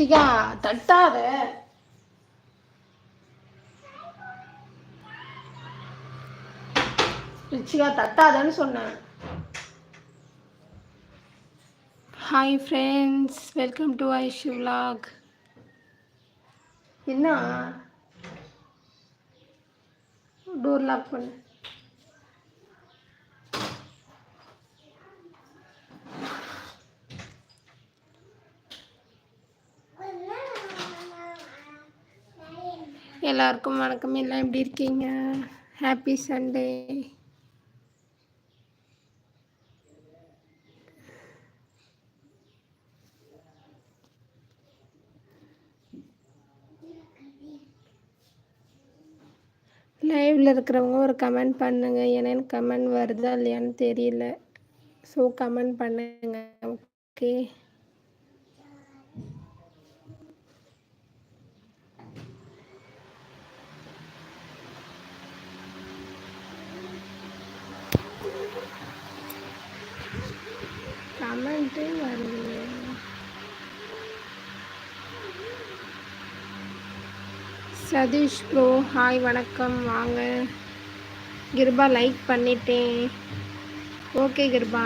ரிச்சிகா தட்டாத. ரிச்சிகா தட்டாதன்னு சொன்னேன் hi friends welcome to Aishu vlog. என்ன? டோர் லாக் பண்ணு. எல்லாருக்கும் வணக்கம். எல்லாம் எப்படி இருக்கீங்க? ஹாப்பி சண்டே லைவில் இருக்கிறவங்க ஒரு கமெண்ட் பண்ணுங்க. ஏன்னா எனக்கு கமெண்ட் வருதா இல்லையான்னு தெரியல. ஸோ கமெண்ட் பண்ணுங்க. ஓகே கமெண்ட்டே வருது. சதீஷ் ப்ரோ ஹாய் வணக்கம். வாங்க. கிருபா லைக் பண்ணிட்டேன். ஓகே கிருபா.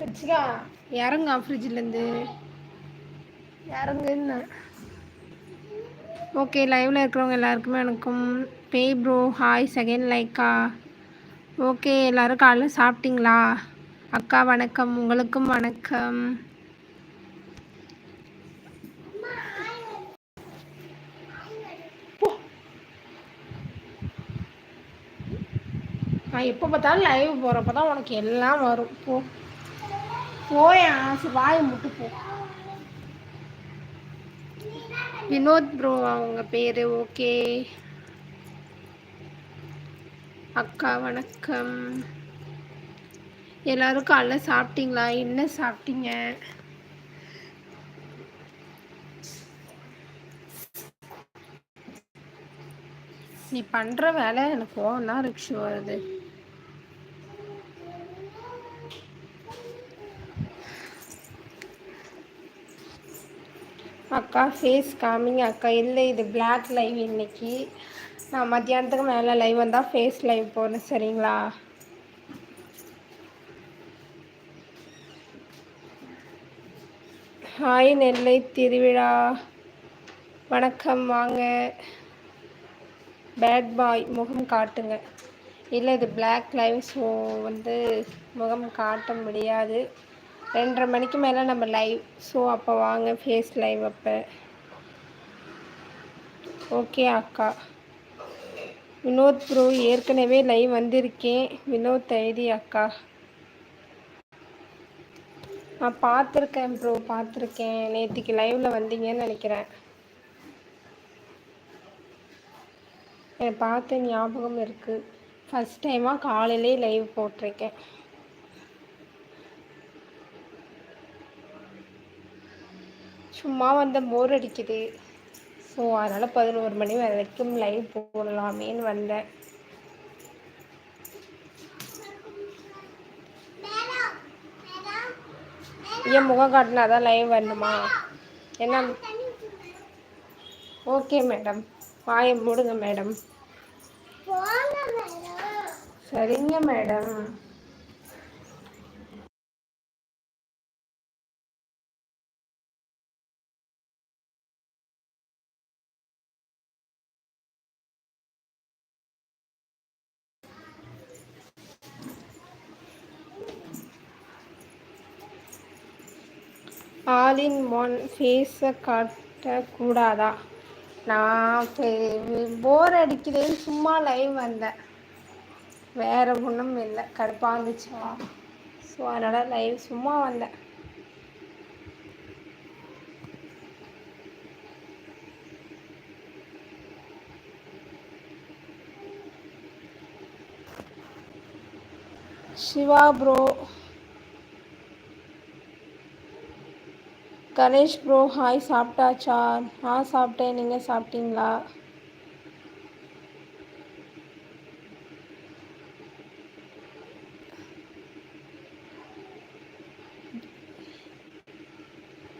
இறங்க இறங்கா இறங்குன்னு. ஓகே லைவில் இருக்கிறவங்க எல்லாருக்குமே வணக்கம். பேய் ப்ரோ ஹாய் செகண்ட் லைக்கா ஓகே எல்லோரும் காலைல சாப்பிட்டீங்களா? அக்கா வணக்கம். உங்களுக்கும் வணக்கம். நான் எப்போ பார்த்தாலும் லைவ் போகிறப்ப தான் உனக்கு எல்லாம் வரும். போ. போய் ஆசை வாயை முட்டு போ. வினோத் ப்ரோ அவங்க பேர் ஓகே அக்கா வணக்கம். எல்லாரும் காலைல சாப்பிட்டீங்களா? என்ன சாப்பிட்டீங்க? நீ பண்ற வேலை எனக்கு கோவம் தான் ரிக்ஷு வருது? அக்கா ஃபேஸ் காமிங்க அக்கா. இல்லை இது பிளாக் லைவ் இன்னைக்கு. நான் மத்தியானத்துக்கு மேலே லைவ் வந்தால் ஃபேஸ் லைவ் போகிறேன் சரிங்களா? ஹாய் நெல்லை திருவிழா. வணக்கம் வாங்க. பேட் பாய் முகம் காட்டுங்க. இல்லை இது பிளாக் லைவ் ஸோ வந்து முகம் காட்ட முடியாது. ரெண்டரை மணிக்கு மேலே நம்ம லைவ் ஸோ அப்போ வாங்க ஃபேஸ் லைவ் அப்போ. ஓகே அக்கா. வினோத் ப்ரோ ஏற்கனவே லைவ் வந்திருக்கேன். வினோத் ஐடி அக்கா. நான் பார்த்துருக்கேன் ப்ரோ பார்த்துருக்கேன். நேற்றுக்கு லைவில் வந்தீங்கன்னு நினைக்கிறேன். பார்த்த ஞாபகம் இருக்குது ஃபஸ்ட் டைமாக காலையிலே லைவ் போட்டிருக்கேன். சும்மா வந்த போர் அடிக்குது. ஸோ அதனால் பதினோரு மணி வரைக்கும் லைவ் போடலாமேன்னு வந்தேன். ஏன் முகம் காட்டினா தான் லைவ் வரணுமா? என்ன ஓகே மேடம் வாயை மூடுங்க மேடம் சரிங்க மேடம் ஆல் இன் ஒன் ஃபேஸை காட்டக்கூடாதா நான் போர் அடிக்கிறேன்னு சும்மா லைவ் வந்தேன். வேறு ஒன்றும் இல்லை. கடுப்பாக இருந்துச்சா. ஸோ அதனால் லைவ் சும்மா வந்தேன். Siva bro Ganesh bro hi சாப்பிட்டாச்சா? நான் சாப்பிட்டேன். நீங்கள் சாப்பிட்டீங்களா?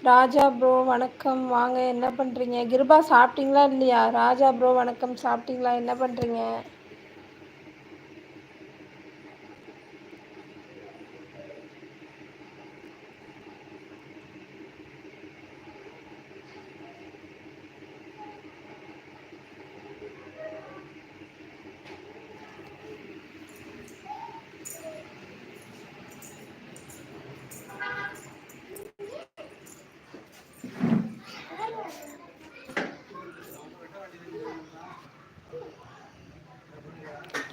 ராஜா ப்ரோ வணக்கம். வாங்க என்ன பண்ணுறீங்க கிருபா சாப்பிட்டீங்களா இல்லையா? ராஜா ப்ரோ வணக்கம். சாப்பிட்டீங்களா? என்ன பண்ணுறீங்க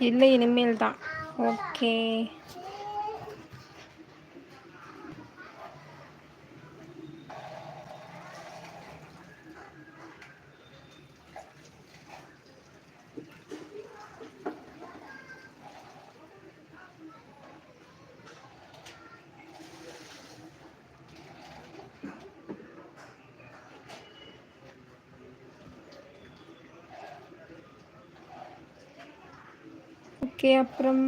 இல்லை இனிமேல் தான் ஓகே ஓகே அப்புறம்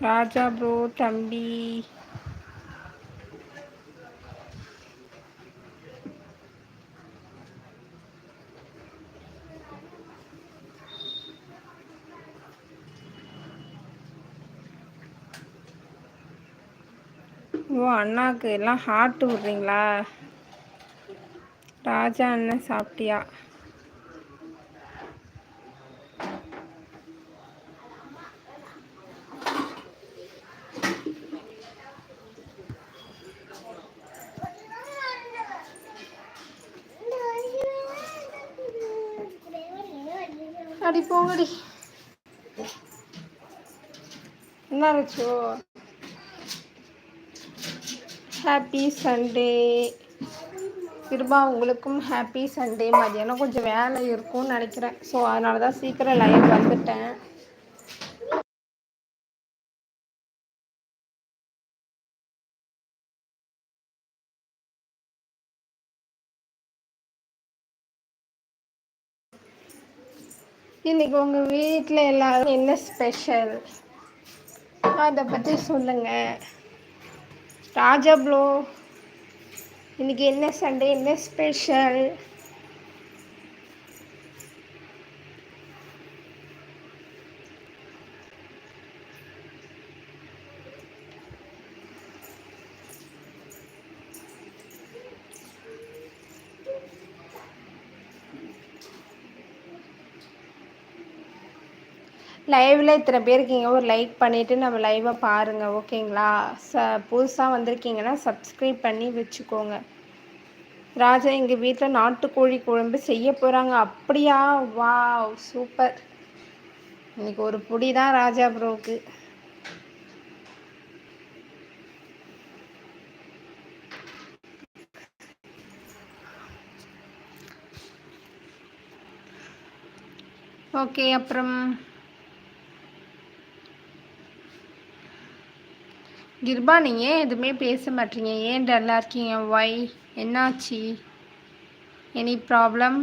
ராஜா ப்ரோ தம்பி. ஓ அண்ணாக்கு எல்லாம் ஹார்ட் விடுறீங்களா? ராஜா அண்ணன் சாப்பிட்டியா? அடி போங்கடி. என்ன ரச்சோ ஹாப்பி சண்டே கிருபா உங்களுக்கும் ஹாப்பி சண்டே மதியானம் கொஞ்சம் வேலை இருக்கும்னு நினைக்கிறேன். ஸோ அதனால தான் சீக்கிரம் லைவ் வந்துட்டேன். இன்னைக்கு உங்கள் வீட்டில் எல்லாரும் என்ன ஸ்பெஷல் அதை பற்றி சொல்லுங்கள் ராஜா ப்ளோ இன்னைக்கு என்ன சண்டே என்ன ஸ்பெஷல் லைவில் இத்தனை பேர் இருக்கீங்க ஒரு லைக் பண்ணிவிட்டு நம்ம லைவை பாருங்கள் ஓகேங்களா ச புதுசாக வந்திருக்கீங்கன்னா சப்ஸ்கிரைப் பண்ணி வச்சுக்கோங்க. ராஜா எங்கள் வீட்டில் நாட்டுக்கோழி குழம்பு செய்ய போகிறாங்க அப்படியா? வா சூப்பர் இன்னைக்கு ஒரு புடி தான் ராஜா ப்ரோவுக்கு ஓகே அப்புறம் கிர்பா நீங்கள் ஏன் எதுவுமே பேச மாட்டீங்க? ஏன் டல்லாக இருக்கீங்க? ஒய் என்னாச்சு? எனி ப்ராப்ளம்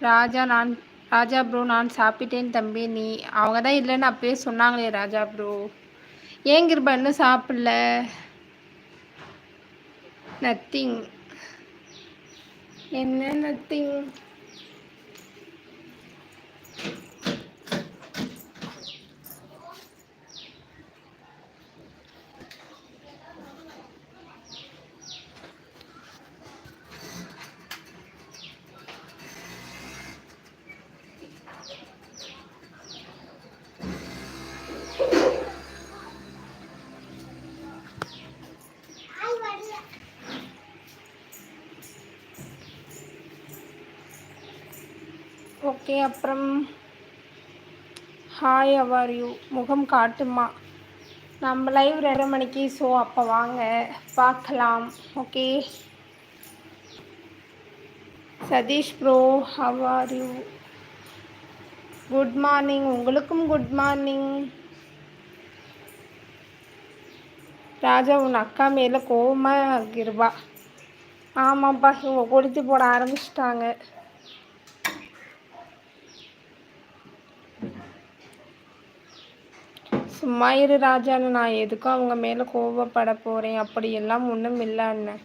ராஜா நான் ராஜா ப்ரோ நான் சாப்பிட்டேன் தம்பி. நீ அவங்க தான் இல்லைன்னு அப்பயே சொன்னாங்களே ராஜா ப்ரோ ஏன் கிருபா இன்னும் சாப்பிடல? நத்திங் என்ன நத்திங் ஓகே அப்புறம் ஹாய் அவர் யூ முகம் காட்டுமா? நம்ம லைவ் ரெண்டரை மணிக்கு ஸோ அப்போ வாங்க பார்க்கலாம். Okay Satish bro how are you good morning உங்களுக்கும் குட் மார்னிங் ராஜா உன் அக்கா மேலே கோபமாக இருவா ஆமாப்பா இவங்க கொடுத்து போட ஆரம்பிச்சிட்டாங்க. சும்மா இரு ராஜான்னு நான் எதுக்கும் அவங்க மேலே கோவப்பட போகிறேன் அப்படியெல்லாம் ஒன்றும் இல்லை அண்ணன்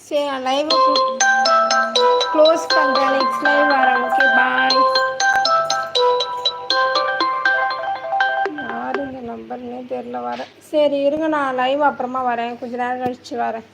சரி லைவை க்ளோஸ் பண்ணுறேன் நெக்ஸ்ட் லைவ் வரேன் வரேன் சரி இருங்க நான் லைவ் அப்புறமா வரேன். கொஞ்ச நேரம் கழிச்சு வரேன்.